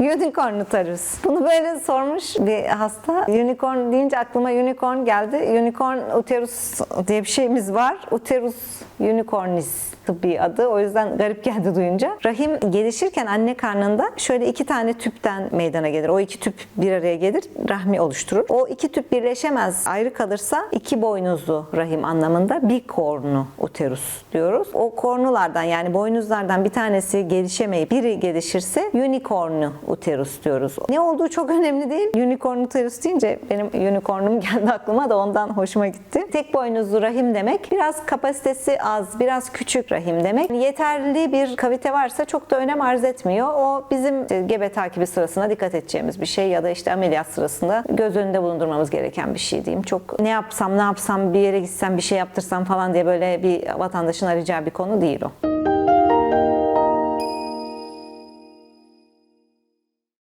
Unicorn uterus. Bunu böyle sormuş bir hasta. Unicorn deyince aklıma unicorn geldi. Unicorn uterus diye bir şeyimiz var. Uterus unicornis tıbbi adı. O yüzden garip geldi duyunca. Rahim gelişirken anne karnında şöyle iki tane tüpten meydana gelir. O iki tüp bir araya gelir, rahmi oluşturur. O iki tüp birleşemez, ayrı kalırsa iki boynuzlu rahim anlamında bir kornu uterus diyoruz. O kornulardan yani boynuzlardan bir tanesi gelişemeyip biri gelişirse unicornu uterus diyoruz. Ne olduğu çok önemli değil. Unicorn uterus deyince benim unicornum geldi aklıma da ondan hoşuma gitti. Tek boynuzlu rahim demek biraz kapasitesi az, biraz küçük rahim demek. Yeterli bir kavite varsa çok da önem arz etmiyor. O bizim e, gebe takibi sırasında dikkat edeceğimiz bir şey ya da işte ameliyat sırasında göz önünde bulundurmamız gereken bir şey diyeyim. Çok ne yapsam ne yapsam bir yere gitsem bir şey yaptırsam falan diye böyle bir vatandaşın arayacağı bir konu değil o.